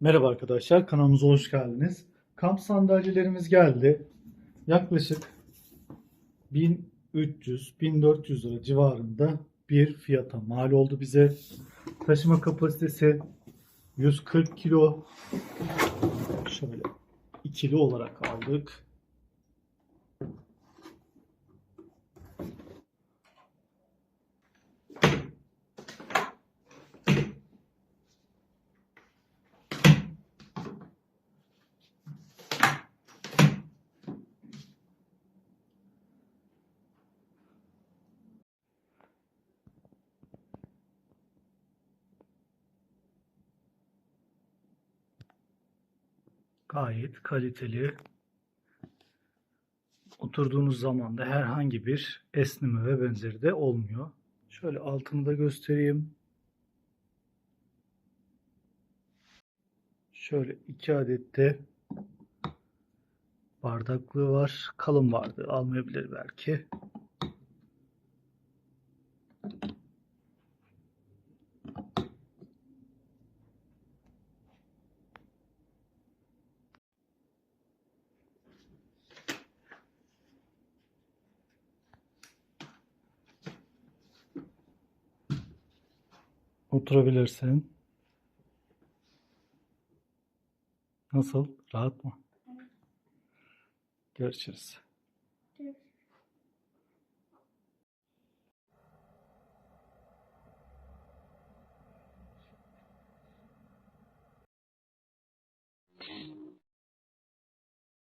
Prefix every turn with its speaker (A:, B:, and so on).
A: Merhaba arkadaşlar, kanalımıza hoş geldiniz. Kamp sandalyelerimiz geldi. Yaklaşık 1300-1400 lira civarında bir fiyata mal oldu bize. Taşıma kapasitesi 140 kilo. Şöyle ikili olarak aldık. Gayet kaliteli. Oturduğunuz zaman da herhangi bir esneme ve benzeri de olmuyor. Şöyle altını da göstereyim. Şöyle iki adet de bardaklığı var. Kalın vardı. Almayabilir belki. Oturabilirsin. Nasıl? Rahat mı? Görüşürüz. Görüşürüz.